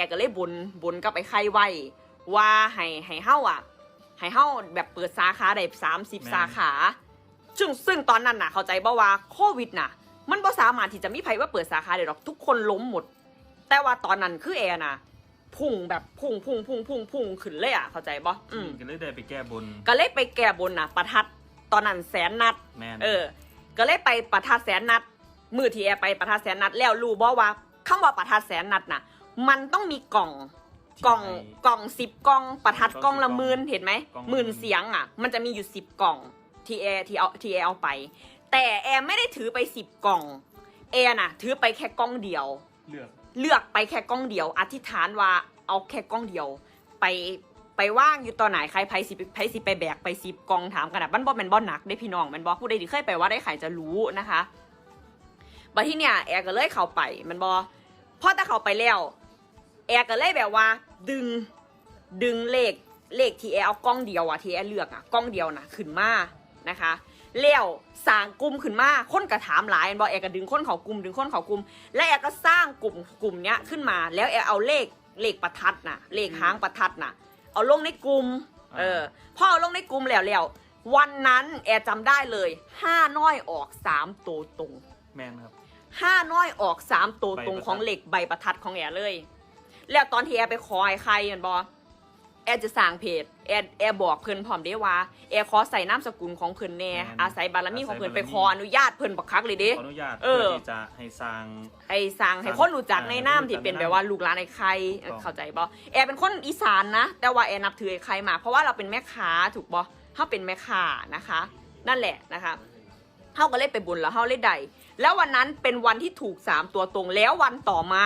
อร์ก็เลยบนบนกับไอ้ไข่ไว้ ว่าให้ให้เฮาอะให้เฮาแบบเปิดสาขาได้สามสิบแม่นสาขา ซึ่งซึ่งตอนนั้นน่ะ เข้าใจบ่ว่าโควิดน่ะ มันบ่สามารถที่จะมีไผว่าเปิดสาขาได้หรอกทุกคนล้มหมด แต่ว่าตอนนั้นคือแอร์น่ะพุ่งแบบพุ่งพุ่งพุ่งพุ่งพุ่งขึ้นเลยอะเข้าใจบ่อืมก็เลยได้ไปแก้บน ก็เลยไปแก้บนน่ะ ประทัดตอนนั้นแสนนัดแมนเออ ก็เลยไปประทัดแสนนัดมือที่แอร์ไปประทัดแสนนัดแล้วรู้บ่ว่าคำว่าประทัดแสนนัดน่ะ มันต้องมีกล่องกล่องกล่องสิบกล่องประทัดกล่องละหมื่นเห็นไหมหมื่นเสียงอะ มันจะมีอยู่สิบกล่องที่แอร์ที่เอาที่แอร์เอาไป แต่แอร์ไม่ได้ถือไปสิบกล่องแอร์น่ะ ถือไปแค่กล่องเดียว เลือกเลือกไปแค่กล้องเดียว อธิษฐานว่าเอาแค่กล้องเดียว ไปไปว่างอยู่ตอนไหนใครไพสิไพสิไปแบกไปสิบกองถามกันนะบ้านบอแมนบอหนักได้พี่น้องแมันบอผู้ใดที่เคยไปว่าได้ใครจะรู้นะคะบัดที่เนี่ยแอร์ก็เลยเข้าไปแมันบอพอแต่เข้าไปแล้ว แอร์ก็เลยแบบว่า ดึงดึงเลขเลขที่แอร์เอากล้องเดียวอะที่แอร์เลือกอะกล้องเดียวนะขึ้นมานะคะแล้วสร้างกลุ่มขึ้นมาคนก็ถามหลายแม่นบอแอร์ก็ดึงคนเขากลุ่มดึงคนเขากลุ่มและแอร์ก็สร้างกลุ่มกลุ่มเนี้ยขึ้นมา แล้วแอร์เอาเลขเลขประทัดน่ะเลขหางประทัดน่ะเอาลงในกลุ่มเออพอเอาลงในกลุ่มแล้วแล้ววันนั้นแอร์จำได้เลยห้าน้อยออกสามตัวตรงแมนครับห้าน้อยออกสามตัวตรงใบประทัดของเหล็กใบประทัดของแอร์เลย แล้วตอนที่แอร์ไปขอไอ้ใครเห็นบอแอร์จะสร้างเพจแอร์แอร์บอกเพิ่นพร้อมได้ว่าแอร์ขอใส่นามสกุลของเพิ่นแน่อาศัยบารมีของเพิ่นไปขออนุญาตเพิ่นบักคักเลยเด้ ขออนุญาตเออเพื่อที่จะให้สร้างให้สร้างให้คนรู้จักในน้ำที่เป็นแบบว่าลูกหลานไอ้ใครถูกต้อง เข้าใจบ่แอร์เป็นคนอีสานนะ แต่ว่าแอร์นับถือไอ้ใครมากเพราะว่าเราเป็นแม่ค้าถูกบ่เฮาเป็นแม่ค้านะคะ นั่นแหละนะคะเฮาก็เลยไปบุญแล้วเฮาเลยได้แล้ววันนั้นเป็นวันที่ถูกสามตัวตรงแล้ววันต่อมา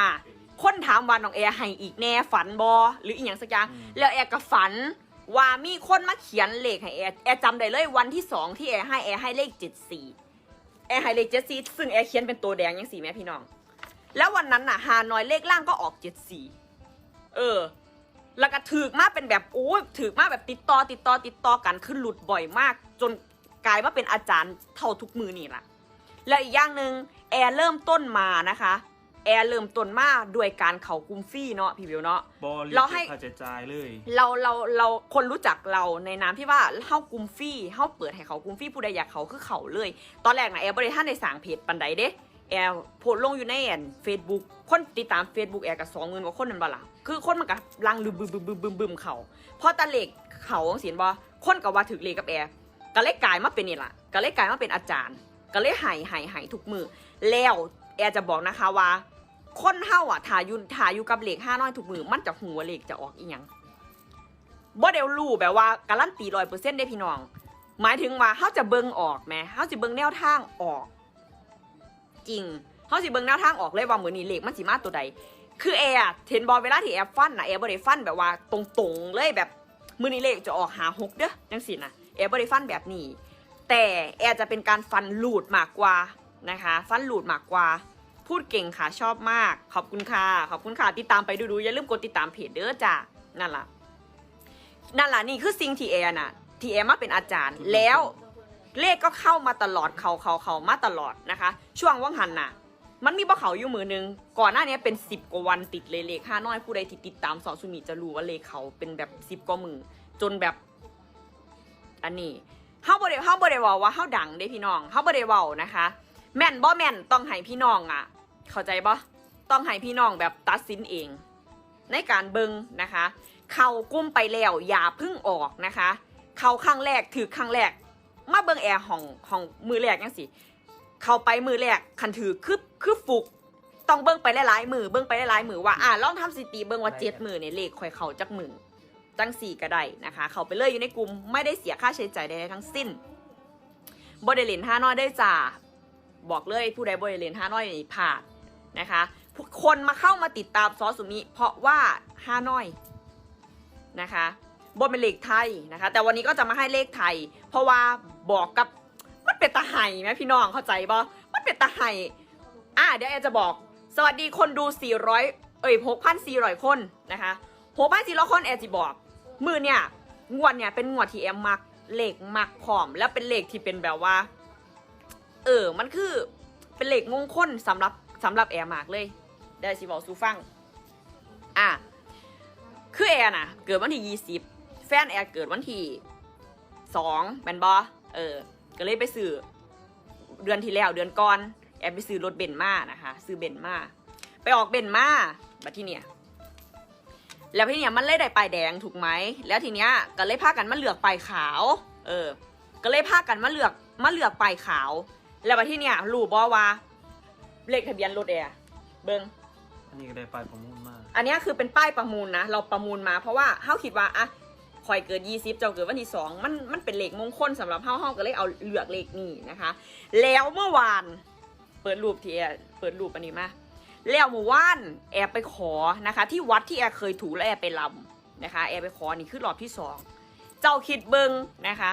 คนถามว่าน้องแอร์ให้อีกแน่ฝันบอหรืออีกอย่างสักอย่างอืมแล้วแอร์ก็ฝันว่ามีคนมาเขียนเลขให้แอร์แอร์จำได้เลยวันที่สองที่แอร์ให้แอร์ให้เลขเจ็ดสี่แอร์ให้เลขเจ็ดสี่ซึ่งแอร์เขียนเป็นตัวแดงยังสี่แม่พี่น้อง แล้ววันนั้นน่ะฮานอยเลขล่างก็ออกเจ็ดสี่เออ แล้วก็ถือมาเป็นแบบโอ้ยถือมาแบบติดต่อติดต่อติดต่อกันขึ้นหลุดบ่อยมาก จนกลายมาเป็นอาจารย์เท่าทุกมือนี่ล่ะแล้วอีกอย่างหนึ่งแอร์เริ่มต้นมานะคะ แอร์เริ่มต้นมาด้วยการเขากุมฟรี่เนาะพี่บิวเนาะบอเรียเรากให้ค่าใช้จ่ายเลย เราเราเราคนรู้จักเราในนามที่ว่าเฮากุมฟรี่เฮาเปิดให้เขากุมฟรี่ผู้ใดอยากเขาคือเขาเลย ตอนแรกนะแอร์บริท่านในสร้างเพจปันใดเด้แอร์โพสต์ลงอยู่ในแอนเฟซบุ๊กคนติดตาม Facebook แอร์กับสองหมื่นกว่าคนนั่นบ่ล่ะคือคนมันก็ลังลืมบึมบึมบึมบึมบึมเขาพอตะเล็กเขาเสียนบ่คนก็ว่าถึกเลขกับแอร์ก็เลยกลายมาเป็นนี่ล่ะก็เลยกลายมาเป็นอาจารย์ ก็เลยใหายหายหายทุกมือแล้วแอร์จะบอกนะคะว่า คนเฮาอะถ่ายอยู่ถ่ายอยู่กับเหลขห้าน้อยทุกมือมันจะหัวาเลขจะออกอีหยังบ่เดวรู้แบบว่าการันตีร้อยเปอร์เซ็นต์ได้พี่น้อง หมายถึงว่าเขาจะเบิ่งออกไหมเขาจะเบิ่งแนวทางออก จริงเขาสิเบิ่งแนวทางออกเลยว่าเหมือนี้เหลขมันสิมาตัวใด คือแอร์เห็นบอลเวลาที่แอร์ฟันนะแอร์บ่ได้ฟันแบบว่าตรงๆเลยแบบมือนี้เลขจะออกหาหกเด้อจังสินะแอร์บ่ได้ฟันแบบนี้ แต่แอร์จะเป็นการฟันหลูดมากกว่านะคะ ฟันหลูดมากกว่า พูดเก่งค่ะชอบมาก ขอบคุณค่ะขอบคุณค่ะติดตามไปดูๆอย่าลืมกดติดตามเพจเด้อจ้านั่นล่ะนั่นแหละนี่คือสิ่งที่แอร์น่ะที่แอร์มาเป็นอาจารย์แล้วเลขก็เข้ามาตลอดเขาเขาเขามาตลอดนะคะ ช่วงว่างหันน่ะ มันมีบ่เขาอยู่มือนึง ก่อนหน้านี้เป็นสิบกว่าวันติดเลยเลขห้าน้อยผู้ใดที่ติดตามสอสุมิจะรู้ว่าเลขเขาเป็นแบบสิบกว่ามือ จนแบบอันนี้เฮาบ่ได้เฮาบ่ได้เว้าว่าเฮาดังเด้พี่น้องเฮาบ่ได้เว้านะคะ แม่นบ่แม่นต้องให้พี่น้องอะ เข้าใจบ่ต้องให้พี่น้องแบบตัดสินเอง ในการเบิงนะคะ เข้ากุ้มไปแล้วอย่าเพึ่งออกนะคะ เข้าครั้งแรกถือครั้งแรก มาเบิงแอร์ห้องห้องมือแรกยังสิเข้าไปมือแรกคันถือคือคือฟุกต้องเบิ้งไปหลายๆมือเบิ้งไปหลายๆมือว่าอ่าลองทำสถิติเบิ้งว่าเจ็ดมือเนี่ยเลขค่อยเขาจักมือจังสี่ก็ได้นะคะ เขาไปเลยอยู่ในกลุ่มไม่ได้เสียค่าใช้จ่ายใดๆทั้งสิ้นบริเลนห้าน้อยได้จ่าบอกเลยผู้ใดบริเลนห้าน้อยนี่ผ่าน นะคะคนมาเข้ามาติดตามซอสสุมิ เพราะว่าห้าน้อยนะคะบนเป็นเลขไทยนะคะ แต่วันนี้ก็จะมาให้เลขไทย เพราะว่าบอกกับมันเป็นตาไห่ไหมพี่น้องเข้าใจบ่มันเป็นตาไห่อะเดี๋ยวแอจะบอก สวัสดีคนดู 400 เอ้ย6,400 คนนะคะ6,400 คนแอจะบอก มือเนี่ยงวดเนี่ยเป็นงวดที่แอมมักเลขมักพร้อม แล้วเป็นเลขที่เป็นแบบว่า เออมันคือเป็นเลขมงคลสำหรับ สำหรับแอร์มากเลย ได้สิบอกสูฟัง อะ คือแอร์น่ะ เกิดวันที่ยี่สิบแฟนแอร์เกิดวันที่สองแมนบอเออ ก็เลยไปซื้อเดือนที่แล้วเดือนก่อน แอร์ไปซื้อรถเบนมานะคะ ซื้อเบนมา ไปออกเบนมาบัดที่เนี่ยแล้วที่เนี้ยมันเลยได้ปลายแดงถูกไหม แล้วทีเนี้ยก็เลยพากันมาเลือกปลายขาว เออ ก็เลยพากันมาเลือกมาเลือกปลายขาว แล้วที่เนี่ยรู้บอว่า เลขทะเบียนรถแอร์เบิงอันนี้ก็ได้ปลายประมูลมาก อันเนี้ยคือเป็นป้ายประมูลนะ เราประมูลมาเพราะว่าเฮาคิดว่าอะคอยเกิดยี่สิบเจ้าเกิดวันที่สองมันมันเป็นเลขมงคลสำหรับเฮาเฮาก็เลยเอาเลือกเลขนี้นะคะ แล้วเมื่อวานเปิดรูปที่แอร์เปิดรูปอันนี้มาแล้วเมื่อวานแอร์ไปขอนะคะ ที่วัดที่แอร์เคยถูกและแอร์ไปลำนะคะ แอร์ไปขอนี่คือรอบที่สองเจ้าคิดเบิงนะคะ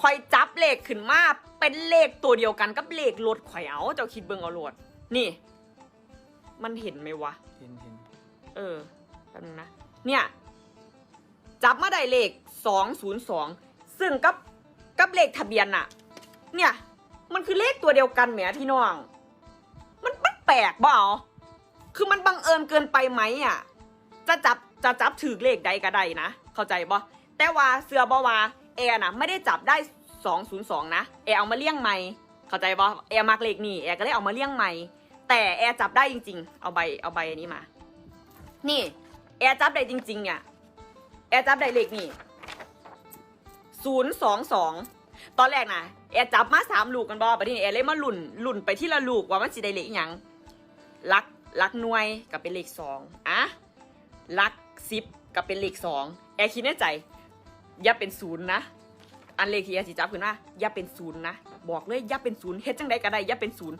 คอยจับเลขขึ้นมา เป็นเลขตัวเดียวกันกับเลขรถข่อยเอาเจ้าคิดเบิงเอารถนี่ มันเห็นไหมวะ เห็นเห็นเออแป๊บนึงนะ เนี่ย จับมาได้เลขสองศูนย์สองซึ่งกับกับเลขทะเบียนน่ะ เนี่ย มันคือเลขตัวเดียวกันแหมพี่น้อง มันมันแปลกเปล่าคือมันบังเอิญเกินไปไหมอะ จะจับจะจับถือเลขใดก็ได้นะ เข้าใจบ่แต่ว่าเสือบ่ว่าแอร์น่ะ ไม่ได้จับได้ สองศูนย์สองนะแอร์เอามาเลี้ยงใหม่เข้าใจบ่แอร์มักเลขนี่แอร์ก็เลยเอามาเลี้ยงใหม่แต่แอร์จับได้จริง ๆ เอาใบเอาใบอันนี้มา นี่แอร์จับได้จริง ๆ เนี่ยแอร์จับได้เลขนี่ศูนย์สองสองตอนแรกนะแอร์จับมาสามลูกกันบอประเด็นแอร์เลยมาหลุ่นลุ่นไปที่ละลูกว่ามันสิได้เลขอหยังลักลักหน่วยกับเป็นเลขสองอะลักสิบกับเป็นเลขสองแอร์คิดในใจ อย่าเป็นศูนย์นะ อันเลขที่แอร์สิจับขึ้นมาอย่าเป็นศูนย์นะ บอกเลยอย่าเป็นศูนย์เฮ็ดจังใดก็ได้อย่าเป็นศูนย์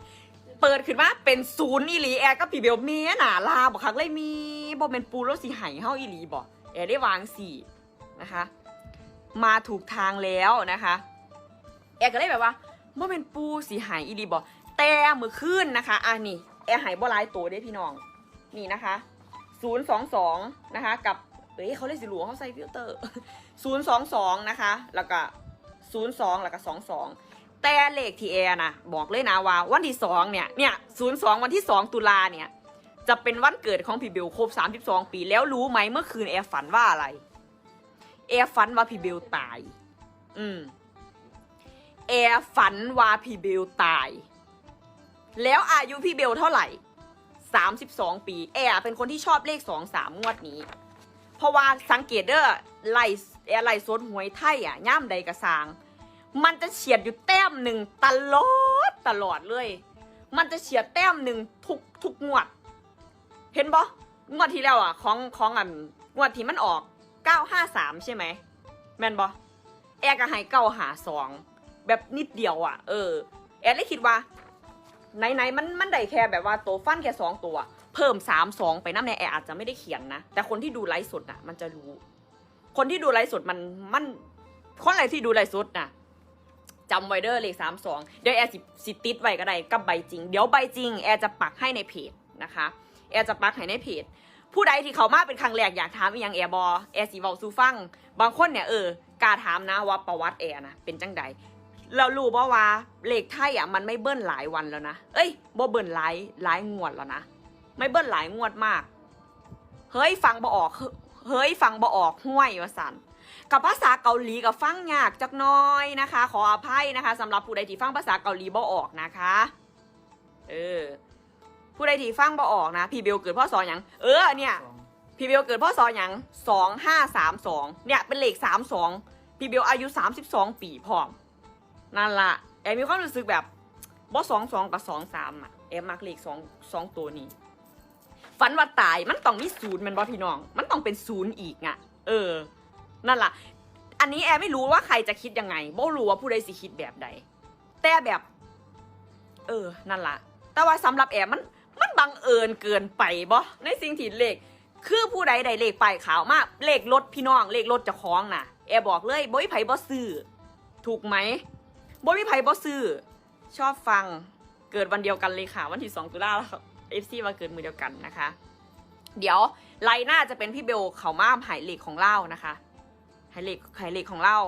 เปิดขึ้นมาเป็นศูนย์อีหลีแอร์ก็พี่เบลเมียหนาลาบอกครั้งเลยมีบอเป็นปูแล้วสิไห้เฮาอีหลีบอกแอร์ได้วางสี่นะคะ มาถูกทางแล้วนะคะ แอร์ก็เลยแบบว่าบ่เป็นปูสีหายอีหลีบอกแต่มือขึ้นนะคะอะนี่แอร์หายบ่ลายตัวเด้พี่น้องนี่นะคะศูนย์สองสองนะคะกับเอ้ยเขาเลยสิหลวงเขาใส่ฟิลเตอร์ศูนย์สองสองนะคะ แล้วก็ ศูนย์สองแล้วก็สองสองแต่เลขที่แอร์นะบอกเลยนะว่าวันที่สองเนี่ยเนี่ยศูนย์สองวันที่สองตุลาเนี่ยจะเป็นวันเกิดของพี่เบลครบสามสิบสองปีแล้วรู้ไหมเมื่อคืนแอร์ฝันว่าอะไร แอร์ฝันว่าพี่เบลตาย อืมแอร์ฝันว่าพี่เบลตาย แล้วอายุพี่เบลเท่าไหร่สามสิบสองปี แอร์เป็นคนที่ชอบเลขสองสามงวดนี้ เพราะว่าสังเกตเด้อไล่ไล่โซนหวยไทยอะย่ามใดกระซาง มันจะเฉียดอยู่แต้มหนึ่งตลอดตลอดเลย มันจะเฉียดแต้มหนึ่งทุกทุกงวด เห็นปะงวดที่แล้วอะของของอันงวดที่มันออก953ใช่ไหมแมนบอแอร์ก็ให้เก้าหาสองแบบนิดเดียวอะ เออ แอร์เลยคิดว่าไหนๆมันมันได้แค่แบบว่าตัวฟันแค่สองตัว พิ่มสามสองไปน้ำในแอร์อาจจะไม่ได้เขียนนะ แต่คนที่ดูไลฟ์สดอะ มันจะรู้ คนที่ดูไลฟ์สดมันมันคนอะไรที่ดูไลฟ์สดน่ะจำไว้เด้อเลขสามสองเดี๋ยวแอร์สิสิติดไว้ก็ได้กับใบจริง เดี๋ยวใบจริงแอร์จะปักให้ในเพจนะคะแอร์จะปักให้ในเพจผู้ใดที่เขามาเป็นครั้งแรกอยากถามอีหยังแอร์บอแอร์สีเว้าสู่ฟัง บางคนเนี่ยเออกล้าถามนะว่าประวัติแอร์นะเป็นจังใดเรารู้บ่าว่าเลขไทยอะมันไม่เบิ้ลหลายวันแล้วนะ เอ้ยบ่เบิ้ลหลายหลายงวดแล้วนะ ไม่เบิ้ลหลายงวดมาก เฮ้ยฟังบ่ออก เฮ้ยฟังบ่ออกห้วยว่าสันกับภาษาเกาหลีกับฟังยากจักน้อยนะคะ ขออภัยนะคะสำหรับผู้ใดที่ฟังภาษาเกาหลีบ่ออกนะคะ เออ ผู้ใดที่ฟังบ่ออกนะ พี่เบลเกิดพ่อสอหยังเออเนี่ย พี่เบลเกิดพ่อสอหยังสองห้าสามสองเนี่ยเป็นเลขสามสองพี่เบลอายุสามสิบสองปีพร้อมนั่นละแอมมีความรู้สึกแบบบ่สองสองกับสองสามอะแอมมักเลขสองสองตัวนี้ ฝันว่าตายมันต้องมีศูนย์มันบ่พี่น้อง มันต้องเป็นศูนย์อีกอะเออ นั่นล่ะ อันนี้แอร์ไม่รู้ว่าใครจะคิดยังไงบ่รู้ว่าผู้ใดสิคิดแบบใด แต่แบบ เออ นั่นล่ะ แต่ว่าสำหรับแอร์มัน มันบังเอิญเกินไปบ่ในสิ่งที่เลข คือผู้ใดใดเลขไปขาวมาก เลขรถพี่น้องเลขรถจะคล้องน่ะ แอร์บอกเลยบ่มีไผบ่ซื้อ ถูกไหมบ่มีไผบ่ซื้อ ชอบฟัง เกิดวันเดียวกันเลยค่ะ วันที่2ตุลาเอฟ ซีมาเกิดมือเดียวกันนะคะ เดี๋ยวไลน์หน้าจะเป็นพี่เบลเขามาหายเลขของเล่านะคะหายเลขหายเลขของเล่า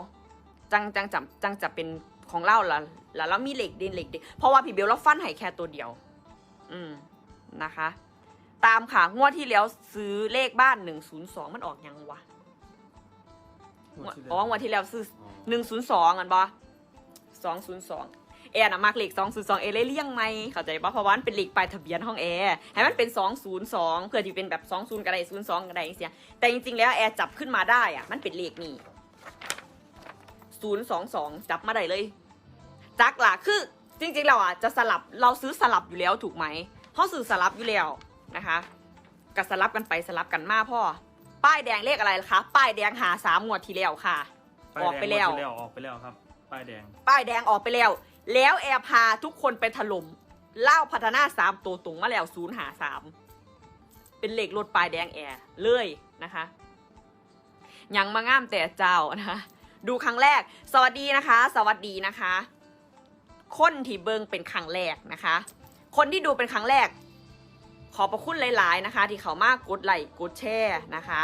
จังจังจับจังจะเป็นของเล่าละแล้วเรามีเหล็กเด่นเหล็กเด่นเพราะว่าพี่เบลเราฟันใหายแค่ตัวเดียว อืมนะคะ ตามค่ะงวดที่แล้วซื้อเลขบ้าน102มันออกยังวะงวดที่อ๋องวดที่แล้วซื้ออ๋อ102กันปะ202 แอร์นะมากเลข202เอเลยเลี่ยงไหมเข้าใจปะเพราะว่ามันเป็นเลขปลายทะเบียนห้องแอร์ให้มันเป็น202เพื่อที่เป็นแบบ20ก็ได้02ก็ได้เสียแต่จริงๆแล้วแอร์จับขึ้นมาได้อะมันเป็นเลขนี่022จับมาได้เลยจักล่ะคือจริงๆเราอะจะสลับเราซื้อสลับอยู่แล้วถูกไหมเขาซื้อสลับอยู่แล้วนะคะก็สลับกันไปสลับกันมาพ่อป้ายแดงเลขอะไรล่ะคะป้ายแดงหาสามงวดที่แล้วค่ะป้ายออกแดงไปแล้วงดที่ออกไปแล้วครับ ป้ายแดง ป้ายแดงออกไปแล้ว แล้วแอร์พาทุกคนไปถล่มเล่าพัฒนาสามตัวตรงมาแล้วศูนย์หาสามเป็นเหล็กรถป้ายแดงแอร์เลยนะคะยังมาง่ามแต่เจ้านะคะดูครั้งแรก สวัสดีนะคะ สวัสดีนะคะ คนที่เบิงเป็นครั้งแรกนะคะ คนที่ดูเป็นครั้งแรก ขอบพระคุณหลาย ๆนะคะ ที่เขามากกดไลค์กดแชร์นะคะ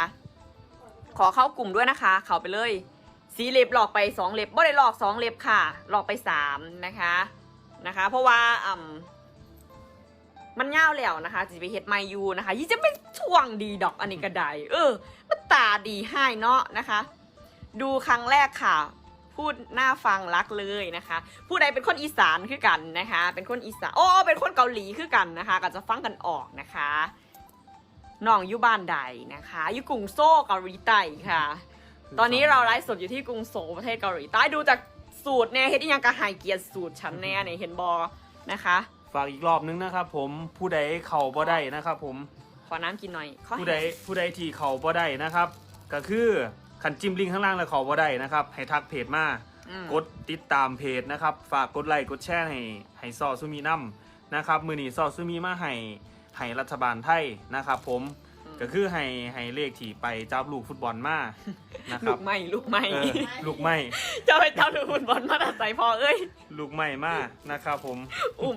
ขอเข้ากลุ่มด้วยนะคะ เข้าไปเลย สีเล็บหลอกไปสองเล็บบ่ได้หลอกสองเล็บค่ะ หลอกไปสามนะคะนะคะ เพราะว่าอ่ามันเง่าแล้วนะคะจะไปเฮ็ดไมยูนะคะยี่จะไม่ช่วงดีดอกอันนี้ก็ได้เออมันตาดีให้เนาะนะคะ ดูครั้งแรกค่ะ พูดน่าฟังรักเลยนะคะ ผู้ใดเป็นคนอีสานคือกันนะคะ เป็นคนอีสานโอ้เป็นคนเกาหลีคือกันนะคะ ก็จะฟังกันออกนะคะน้องอยู่บ้านใดนะคะอยู่กรุงโซลเกาหลีใต้ค่ะ ตอนนี้เราไลฟ์สดอยู่ที่กรุงโซลประเทศเกาหลีใต้ดูจากสูตรเนี่ยเฮ็ดอิหยังกระหายเกียรติสูตรฉันแน่เนี่ยเห็นบอนะคะฝากอีกรอบนึงนะครับผมผู้ใดเข่าบ่ได้นะครับผมขอน้ำกินหน่อยขอผู้ใดผู้ใดที่เข่าบ่ได้นะครับ ก็คือขันจิ้มลิงก์ข้างล่างแล้วเข่าบ่ได้นะครับ ให้ทักเพจมาอืมกดติดตามเพจนะครับ ฝากกดไลค์กดแชร์ให้ให้ซอซูมีน้ำนะครับมือนี้ซอซูมีมาให้ให้รัฐบาลไทยนะครับ ผม ก็คือให้ให้เลขที่ไปจับลูกฟุตบอลมานะคลูรับกไม่ลูกไม่เออลูกไม่จะไปเจ้าดูฟุตบอลมาแต่ใส่พอเอ้ยลูกไม่มานะครับผม อุ้ม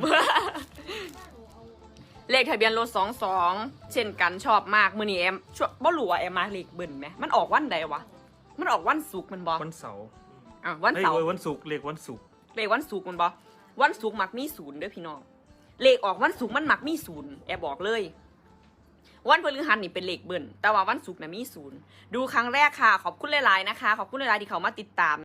เลขทะเบียนรถสองสองเช่นกันชอบมากมือนี้แอมชอบบ่รู้ว่าแอมมาเลขเบิ่นไหมมันออกวันใดวะมันออกวันศุกร์มันบอวันเสาร์อะวันเฮ้ยเสาร์เว้ยวันศุกร์เลขวันศุกร์เลขวันศุกร์มันบอวันศุกร์มักมีศูนย์เด้อพี่น้อง เลขออกวันศุกร์มันมักมีศูนย์แอบบอกเลย วันพฤหัสนี่เป็นเลขเบิ่นแต่ว่าวันศุกร์น่ะมีศูนย์ดูครั้งแรกค่ะ ขอบคุณหลายๆนะคะ ขอบคุณหลายๆที่เขามาติดตาม